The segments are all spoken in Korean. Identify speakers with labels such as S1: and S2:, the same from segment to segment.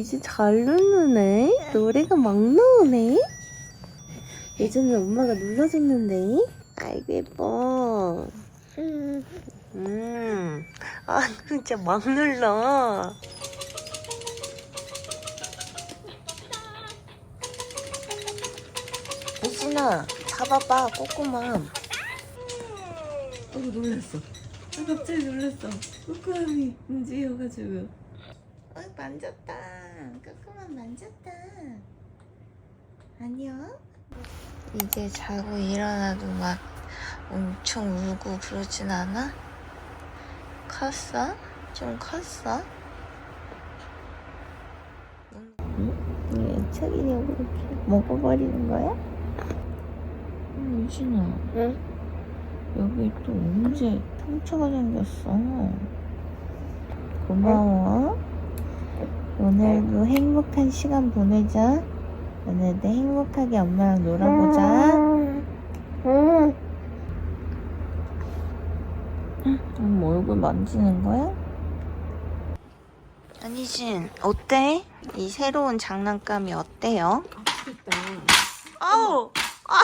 S1: 이제 잘 누르네. 노래가 막 나오네. 예전에 엄마가 눌러줬는데. 아이고 예뻐. 음. 아 진짜 막 눌러. 이진아 잡아봐 꼬꼬맘. 어 놀랐어. 아, 갑자기 놀랐어. 꼬꼬맘이 움직여가지고. 어 만졌다. 꼬꼬맘 만졌다. 안녕. 이제 자고 일어나도 막 엄청 울고 그러진 않아? 컸어? 좀 컸어? 응? 왜 책이냐고 이렇게 먹어버리는 거야? 응, 유진아. 응? 여기 또 언제 상처가 생겼어? 고마워. 오늘도 행복한 시간 보내자. 오늘도 행복하게 엄마랑 놀아보자. 엄마 얼굴 만지는 거야? 안희진, 어때? 이 새로운 장난감이 어때요? 아우! 아.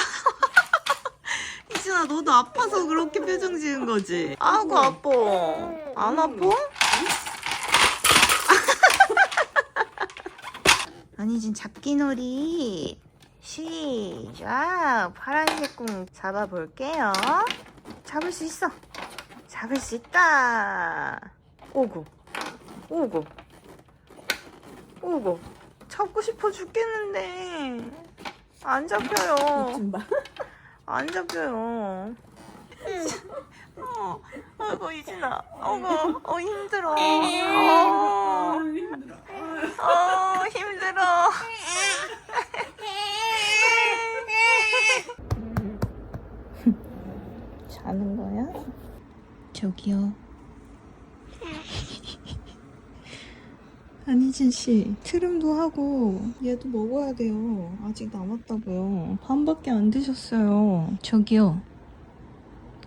S1: 희진아, 너도 아파서 그렇게 표정 지은 거지? 아이고, 아파. 안 아파? 안희진, 잡기놀이. 시작! 파란색 공 잡아볼게요. 잡을 수 있어. 잡을 수 있다. 오고, 오고, 오고. 잡고 싶어 죽겠는데. 안 잡혀요. 안 잡혀요. 어, 아이고, 이진아. 어구, 어, 힘들어. 어, 어, 힘들어. 자는 거야? 저기요. 안희진 씨, 트림도 하고 얘도 먹어야 돼요. 아직 남았다고요. 반밖에 안 드셨어요. 저기요.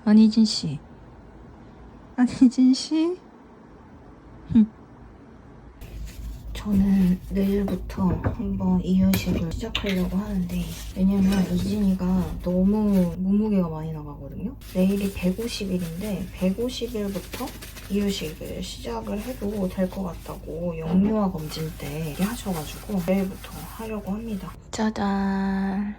S1: 안희진 씨. 안희진 씨? 저는 내일부터 한번 이유식을 시작하려고 하는데 왜냐면 이진이가 너무 몸무게가 많이 나가거든요. 내일이 150일인데 150일부터 이유식을 시작을 해도 될 것 같다고 영유아 검진 때 하셔가지고 내일부터 하려고 합니다. 짜잔.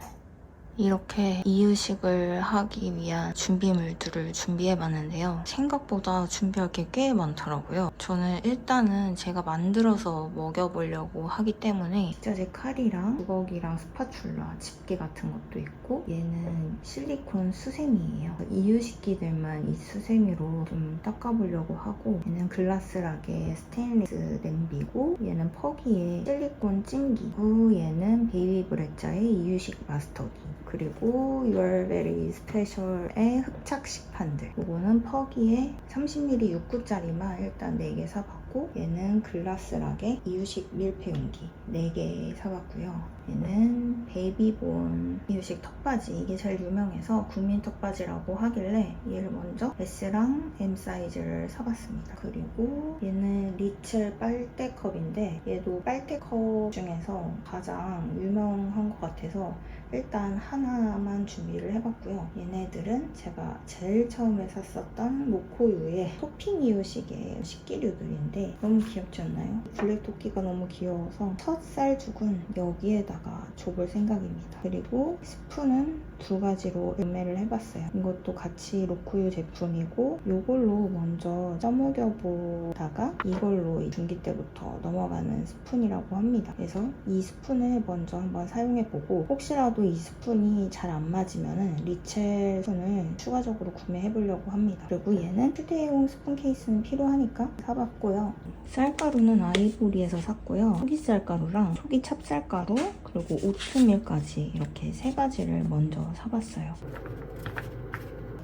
S1: 이렇게 이유식을 하기 위한 준비물들을 준비해봤는데요. 생각보다 준비할 게 꽤 많더라고요. 저는 일단은 제가 만들어서 먹여보려고 하기 때문에 식자재 칼이랑 부엌이랑 스파츌라, 집게 같은 것도 있고 얘는 실리콘 수세미예요. 이유식기들만 이 수세미로 좀 닦아보려고 하고 얘는 글라스락의 스테인리스 냄비고 얘는 퍼기의 실리콘 찜기 그리고 얘는 베이비 브레자의 이유식 마스터기 그리고 유얼베리 스페셜의 흑착 식판들. 이거는 퍼기의 30ml 6구짜리만 일단 4개 사봤고 얘는 글라스락의 이유식 밀폐 용기 4개 사봤고요. 얘는 베이비본 이유식 턱받이 이게 제일 유명해서 국민 턱받이라고 하길래 얘를 먼저 S랑 M 사이즈를 사봤습니다. 그리고 얘는 리첼 빨대컵인데 얘도 빨대컵 중에서 가장 유명한 것 같아서 일단 하나만 준비를 해봤고요. 얘네들은 제가 제일 처음에 샀었던 모코유의 토핑 이유식의 식기류들인데 너무 귀엽지 않나요? 블랙 토끼가 너무 귀여워서 첫 쌀죽은 여기에다가 줘볼 생각입니다. 그리고 스푼은 두 가지로 구매를 해봤어요. 이것도 같이 로쿠유 제품이고 이걸로 먼저 써먹여보다가 이걸로 이 중기 때부터 넘어가는 스푼이라고 합니다. 그래서 이 스푼을 먼저 한번 사용해보고 혹시라도 이 스푼이 잘 안 맞으면 리첼 스푼을 추가적으로 구매해 보려고 합니다. 그리고 얘는 휴대용 스푼 케이스는 필요하니까 사봤고요. 쌀가루는 아이보리에서 샀고요. 초기 쌀가루랑 초기 찹쌀가루 그리고 오트밀까지 이렇게 세 가지를 먼저 사봤어요.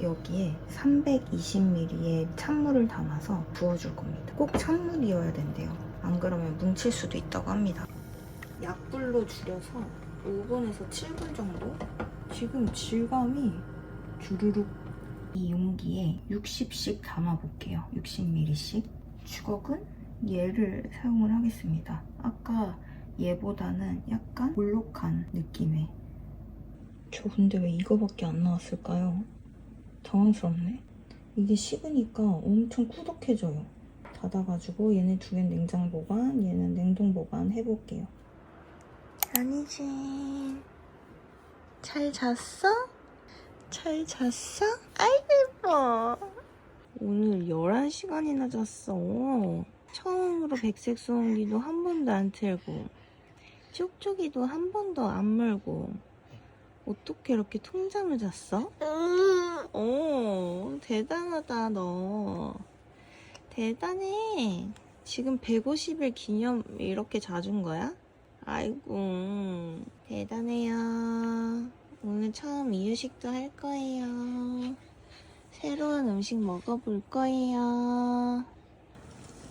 S1: 여기에 320ml의 찬물을 담아서 부어줄 겁니다. 꼭 찬물이어야 된대요. 안 그러면 뭉칠 수도 있다고 합니다. 약불로 줄여서 5분에서 7분 정도? 지금 질감이 주르륵 이 용기에 60씩 담아볼게요. 60ml씩. 주걱은 얘를 사용을 하겠습니다. 아까 얘보다는 약간 볼록한 느낌의 저 근데 왜 이거밖에 안 나왔을까요? 당황스럽네. 이게 식으니까 엄청 꾸덕해져요. 닫아가지고 얘네 두 개는 냉장 보관, 얘는 냉동 보관 해볼게요. 아니진 잘 잤어? 잘 잤어? 아이고 예뻐. 오늘 11시간이나 잤어. 처음으로 백색 소음기도 한 번도 안 틀고 쪽쪽이도 한 번도 안 물고 어떻게 이렇게 통잠을 잤어? 오, 대단하다, 너. 대단해. 지금 150일 기념 이렇게 자준 거야? 아이고, 대단해요. 오늘 처음 이유식도 할 거예요. 새로운 음식 먹어볼 거예요.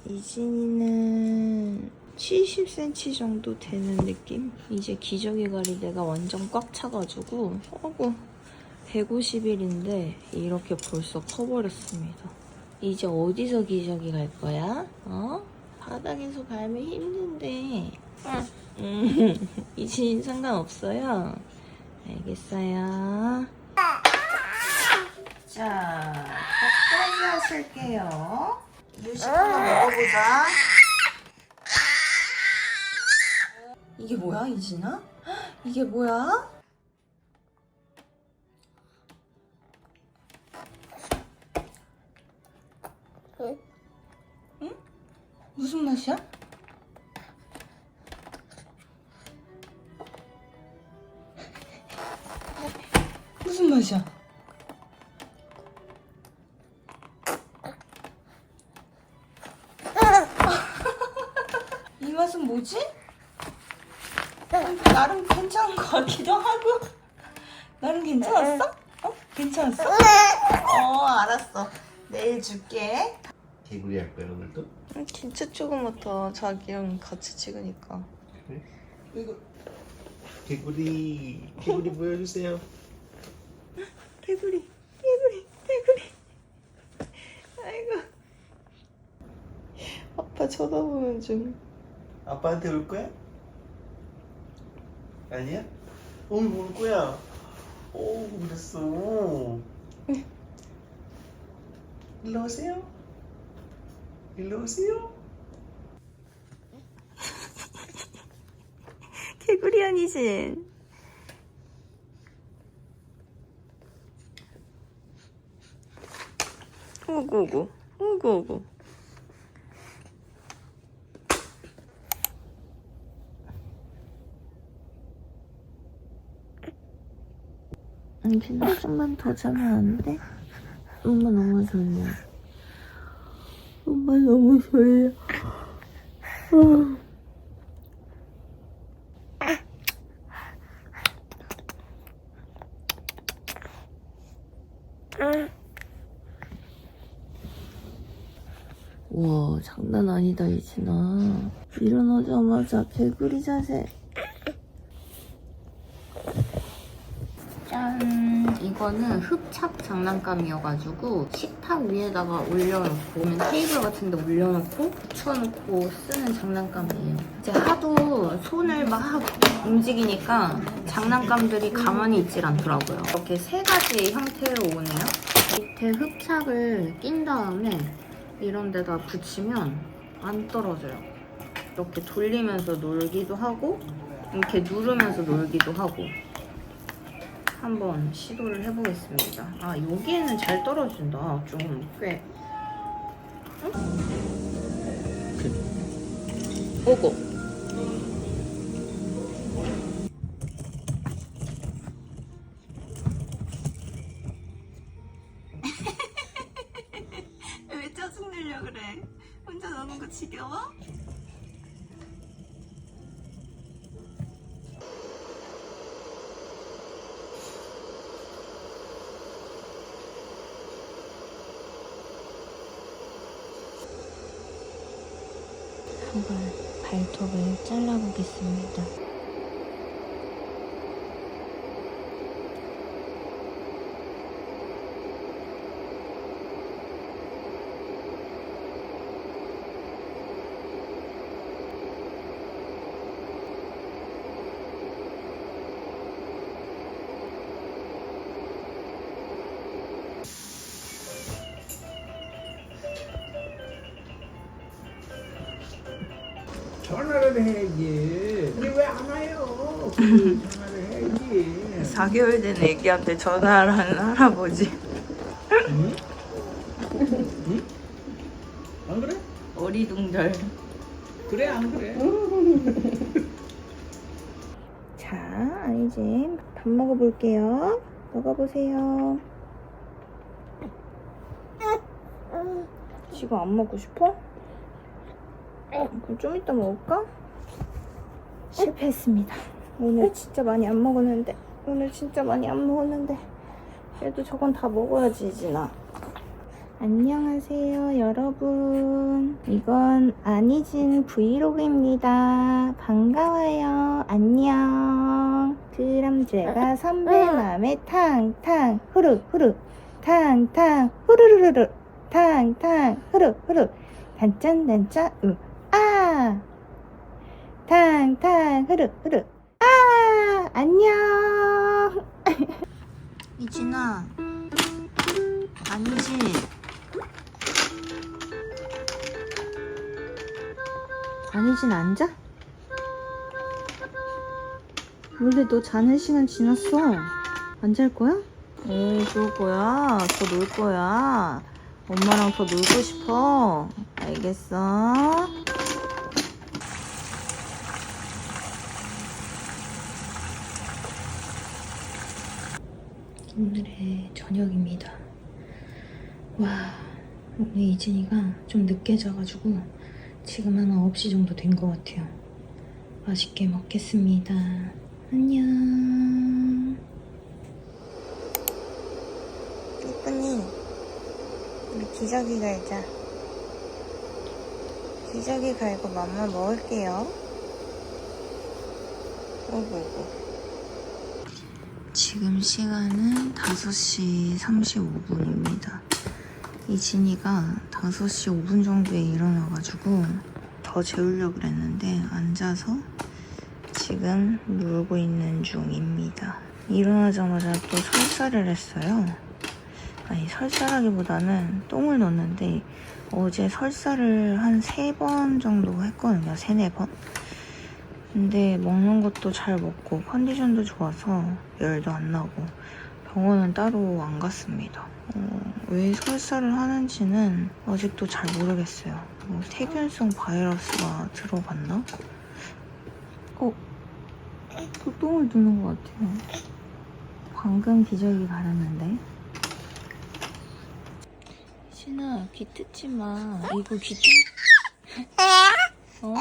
S1: 이진이는 70cm 정도 되는 느낌? 이제 기저귀 가리대가 완전 꽉 차가지고 어구 150일인데 이렇게 벌써 커버렸습니다. 이제 어디서 기저귀 갈 거야? 어? 바닥에서 갈면 힘든데 음, 이진 상관없어요? 알겠어요. 자, 닭다리 하실게요. 유식 하나 먹어보자. 이게 뭐야, 이진아? 헉, 이게 뭐야?
S2: 응?
S1: 응? 무슨 맛이야? 맛이야? 이 맛은 뭐지? 어, 나름 괜찮은 것 같기도 하고 나름 괜찮았어? 어? 괜찮았어? 어 알았어 내일 줄게
S2: 개구리 할 거야 오늘도?
S1: 진짜 조그맣다 자기랑 같이 찍으니까
S2: 그래? 이거 개구리 개구리 보여주세요.
S1: 개구리 개구리 개구리 아이고 아빠 쳐다보는 중
S2: 아빠한테 올 거야? 아니야? 오늘 올 거야. 오 그랬어. 일로 오세요. 일로 오세요.
S1: 개구리 아니진 오구 오구. 오구 오구. 당신 조금만 더 자면 안 돼? 엄마 너무 졸려. 엄마 너무 졸려 와 장난 아니다 이진아. 일어나자마자 개구리 자세. 짠. 이거는 흡착 장난감이어가지고 식탁 위에다가 올려놓고 테이블 같은 데 올려놓고 붙여놓고 쓰는 장난감이에요. 이제 하도 손을 막 움직이니까 장난감들이 가만히 있질 않더라고요. 이렇게 세 가지 형태로 오네요. 밑에 흡착을 낀 다음에 이런 데다 붙이면 안 떨어져요. 이렇게 돌리면서 놀기도 하고 이렇게 누르면서 놀기도 하고 한번 시도를 해보겠습니다. 아 여기에는 잘 떨어진다. 좀 꽤. 응? 오고. 잘
S2: 전화를 해야지. 근데 왜안 와요? 그 전화를 해야지.
S1: 4개월 된 애기한테 전화를 하는 할아버지.
S2: 응? 응? 안 그래?
S1: 어리둥절.
S2: 그래 안 그래?
S1: 자, 이제 밥 먹어볼게요. 먹어보세요. 지금 안 먹고 싶어? 그럼 좀 이따 먹을까? 실패했습니다. 오늘 진짜 많이 안 먹었는데, 오늘 진짜 많이 안 먹었는데, 그래도 저건 다 먹어야지, 이진아. 안녕하세요, 여러분. 이건 안희진 브이로그입니다. 반가워요. 안녕. 그럼 제가 선배 맘에 탕탕 후루 후루 탕탕 후루루루루 탕탕 후루 후루 단짠 단짠 우아 탕탕 후루 후루 아 안녕 이진아 아니지 아니진 앉아? 원래 너 자는 시간 지났어. 안 잘 거야? 오, 그럴 거야. 더 놀 거야. 엄마랑 더 놀고 싶어. 알겠어? 오늘의 저녁입니다. 와, 오늘 이진이가 좀 늦게 자가지고 지금 한 9시 정도 된 것 같아요. 맛있게 먹겠습니다. 안녕. 이쁜이, 우리 기저귀 갈자. 기저귀 갈고 맘마 먹을게요. 오구오구. 지금 시간은 5시 35분입니다. 이 진이가 5시 5분 정도에 일어나가지고 더 재우려고 그랬는데 앉아서 지금 놀고 있는 중입니다. 일어나자마자 또 설사를 했어요. 아니 설사라기보다는 똥을 넣었는데 어제 설사를 한세번 정도 했거든요. 세네 번. 근데 먹는 것도 잘 먹고 컨디션도 좋아서 열도 안 나고 병원은 따로 안 갔습니다. 어, 왜 설사를 하는지는 아직도 잘 모르겠어요. 뭐 세균성 바이러스가 들어갔나? 어, 또 똥을 누는 것 같아요. 방금 기저귀 갈았는데. 신아, 귀 뜯지 마. 이거 귀 뜯... 어.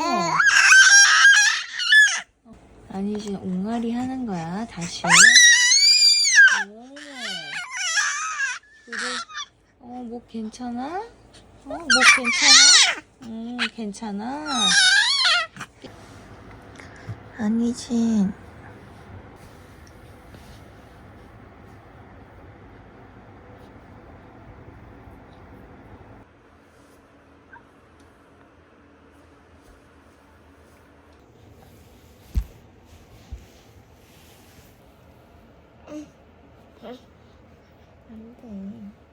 S1: 아니지, 옹알이 하는 거야, 다시. 오. 그래. 어, 목 괜찮아? 어, 목 괜찮아? 음, 괜찮아. 아니지. 안 돼.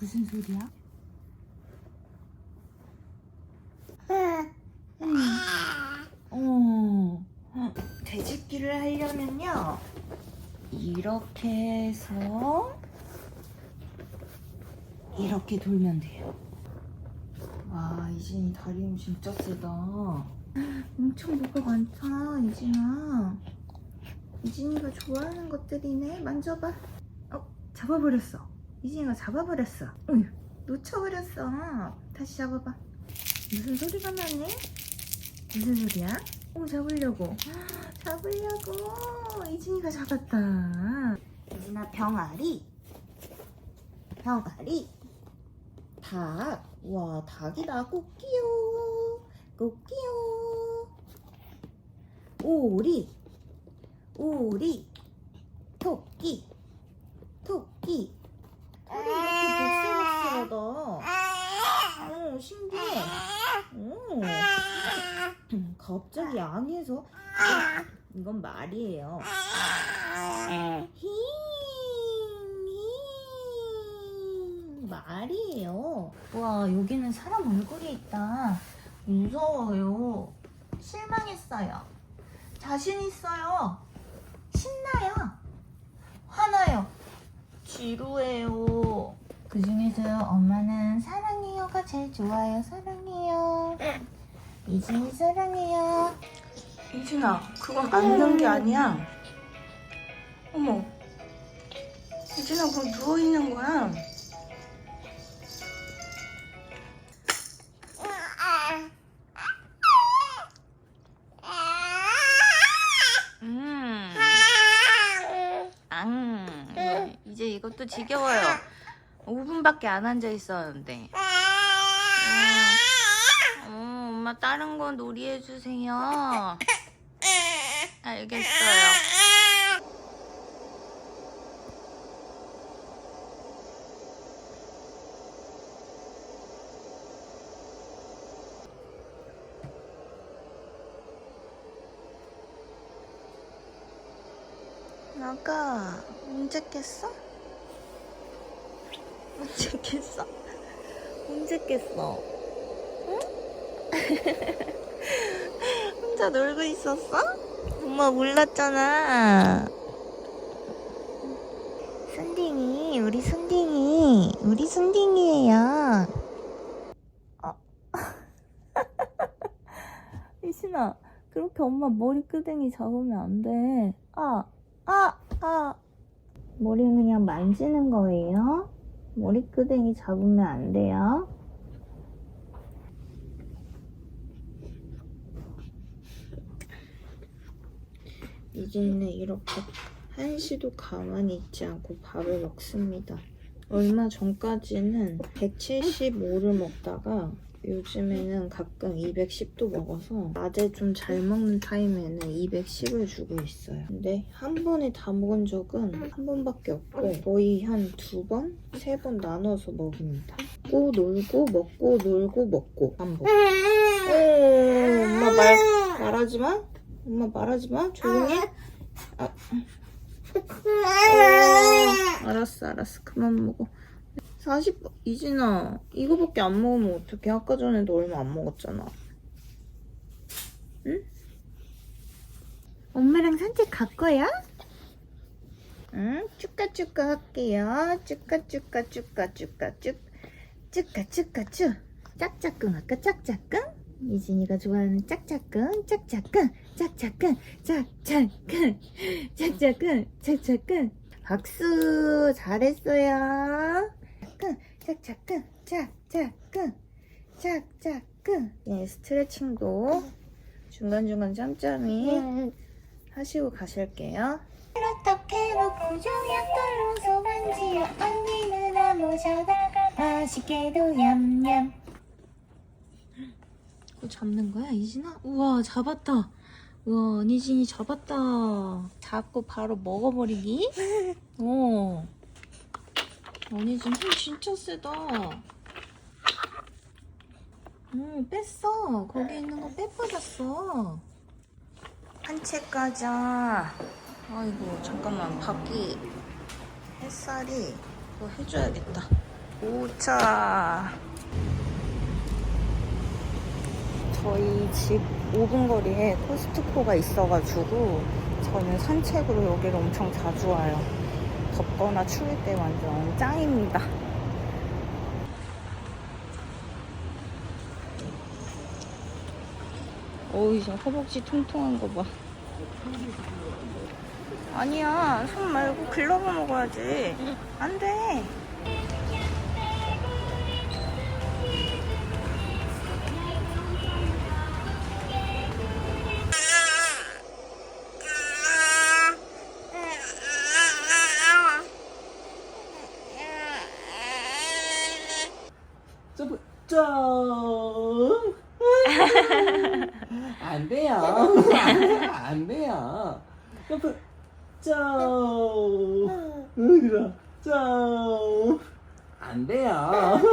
S1: 무슨 소리야? 어. 돼지기를 하려면요. 이렇게 해서 이렇게 돌면 돼요. 와, 이진이 다리 힘 진짜 세다. 엄청 뭐가 많다, 이진아. 이진이가 좋아하는 것들이네. 만져봐. 어, 잡아버렸어. 이진이가 잡아버렸어. 어휴, 놓쳐버렸어. 다시 잡아봐. 무슨 소리가 나네? 무슨 소리야? 오, 잡으려고. 잡으려고. 이진이가 잡았다. 이진아, 병아리. 병아리. 닭. 와, 닭이다. 꽃기요. 꽃기요. 오리. 오리. 토끼. 토끼. 털이 이렇게 복슬복슬하다. 어, 신기해. 오,
S3: 갑자기 양해서 이건 말이에요. 힝, 힝, 말이에요. 와 여기는 사람 얼굴이 있다. 무서워요. 실망했어요. 자신 있어요. 신나요. 화나요. 지루해요. 그 중에서 엄마는 사랑해요가 제일 좋아요. 사랑해요. 이진이 사랑해요.
S1: 이진아, 그건 앉는 게 아니야. 어머. 이진아, 그럼 누워 있는 거야. 음. 앙. 이제 이것도 지겨워요. 5분밖에 안 앉아 있었는데. 음. 어, 엄마 다른 거 놀이해 주세요. 알겠어요. 나가 언제 깼어? 언제 깼어? 언제 깼어? 응? 혼자 놀고 있었어? 엄마 몰랐잖아. 순딩이, 우리 순딩이, 우리 순딩이에요. 어. 이신아, 그렇게 엄마 머리 끄댕이 잡으면 안 돼. 아, 아, 아. 머리 그냥 만지는 거예요? 머리 끄댕이 잡으면 안 돼요? 이제는 이렇게 한시도 가만히 있지 않고 밥을 먹습니다. 얼마 전까지는 175를 먹다가 요즘에는 가끔 210도 먹어서 낮에 좀 잘 먹는 타임에는 210을 주고 있어요. 근데 한 번에 다 먹은 적은 한 번밖에 없고 거의 한 두 번, 세 번 나눠서 먹입니다. 먹고 놀고 먹고 놀고 먹고 반복. 어, 엄마 말 말하지 마. 엄마 말하지 마. 조용히. 해. 아. 어, 알았어, 알았어. 그만 먹어. 40, 이진아, 이거밖에 안 먹으면 어떡해? 아까 전에도 얼마 안 먹었잖아. 응? 엄마랑 산책 갈 거야? 응? 쭈까쭈까 할게요. 쭈까쭈까, 쭈까쭈까, 쭈. 쭈까쭈까 쭈. 짝짝꿍 할까? 짝짝꿍? 이진이가 좋아하는 짝짝꿍, 짝짝꿍, 짝짝꿍, 짝짝꿍, 짝짝꿍, 짝짝꿍. 박수! 잘했어요. 짝짝꿍, 짝짝꿍, 짝짝꿍. 네, 스트레칭도 중간중간 짬짬이 하시고 가실게요. 어떻게 먹고 조약돌로 소반지어 언니는 아무 자다가 맛있게도 냠냠. 잡는 거야, 이진아? 우와, 잡았다. 우와, 언니진이 잡았다. 잡고 바로 먹어버리기? 어. 언니진 힘 진짜 세다. 응, 뺐어. 거기 있는 거 빼버렸어. 산책 가자. 아이고, 잠깐만. 밖이 햇살이 뭐 해줘야겠다. 오차. 저희 집 5분 거리에 코스트코가 있어가지고 저는 산책으로 여기를 엄청 자주 와요. 덥거나 추울 때 완전 짱입니다. 어이, 저 허벅지 통통한 거 봐. 아니야, 손 말고 글러브 먹어야지. 안 돼.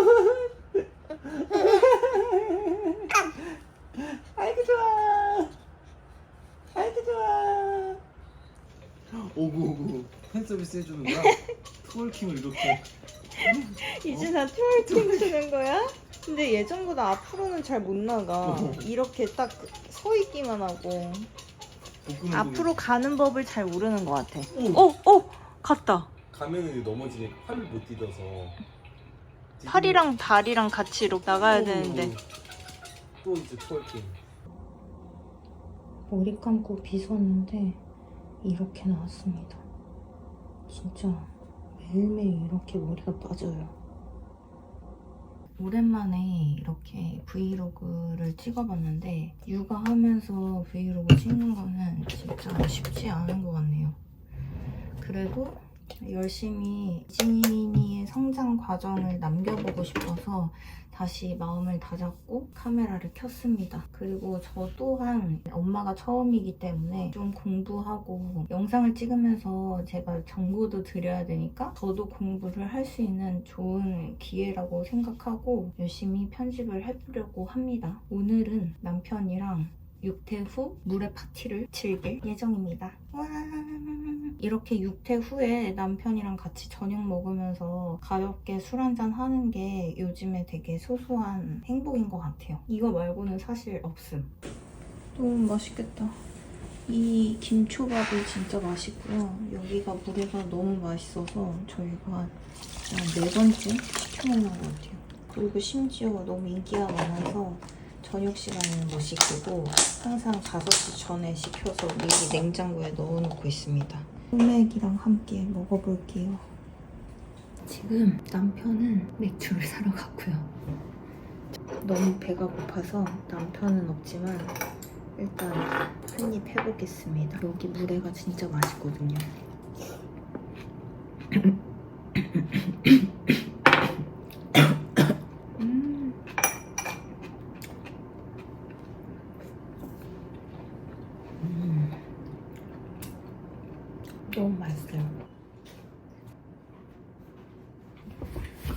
S2: 아이고 좋아. 아이고 좋아.
S4: 오구 오구 팬 서비스 해주는 거야? 트월킹을 이렇게
S5: 이제 다 트월킹 주는 거야? 근데 예전보다 앞으로는 잘 못 나가.
S4: 어.
S5: 이렇게 딱 서 있기만 하고.
S4: 복근
S5: 앞으로 가는 법을 잘 모르는 것 같아.
S4: 운동이-
S5: 어, 어, 갔다.
S4: 가면은 넘어지니까 팔을 못 디뎌서
S5: 팔이랑 다리랑 같이 이렇게 나가야
S4: 오,
S5: 되는데.
S4: 또 이제 트월킹
S1: 머리 감고 빗었는데 이렇게 나왔습니다. 진짜 매일매일 이렇게 머리가 빠져요. 오랜만에 이렇게 브이로그를 찍어봤는데 육아하면서 브이로그 찍는 거는 진짜 쉽지 않은 것 같네요. 그래도 열심히 이진이의 성장 과정을 남겨보고 싶어서 다시 마음을 다잡고 카메라를 켰습니다. 그리고 저 또한 엄마가 처음이기 때문에 좀 공부하고 영상을 찍으면서 제가 정보도 드려야 되니까 저도 공부를 할 수 있는 좋은 기회라고 생각하고 열심히 편집을 해보려고 합니다. 오늘은 남편이랑 육퇴 후 물회 파티를 즐길 예정입니다. 와 이렇게 육퇴 후에 남편이랑 같이 저녁 먹으면서 가볍게 술 한잔 하는 게 요즘에 되게 소소한 행복인 것 같아요. 이거 말고는 사실 없음. 너무 맛있겠다. 이 김초밥이 진짜 맛있고요. 여기가 물회가 너무 맛있어서 저희가 한네 번째 시켜 먹는 것 같아요. 그리고 심지어 너무 인기가 많아서 저녁 시간에는 못 시키고 항상 5시 전에 시켜서 미리 냉장고에 넣어놓고 있습니다. 소맥이랑 함께 먹어볼게요. 지금 남편은 맥주를 사러 갔고요. 너무 배가 고파서 남편은 없지만 일단 한 입 해보겠습니다. 여기 물회가 진짜 맛있거든요. 음. 음. 너무 맛있어요.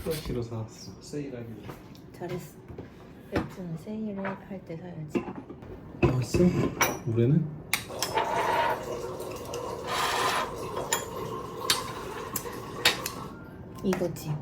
S4: 크러쉬로 사왔어 세일하길래
S1: 잘했어. 맥주는 세일을 할 때 사야지.
S4: 맛있어? 물에는?
S1: 이거지.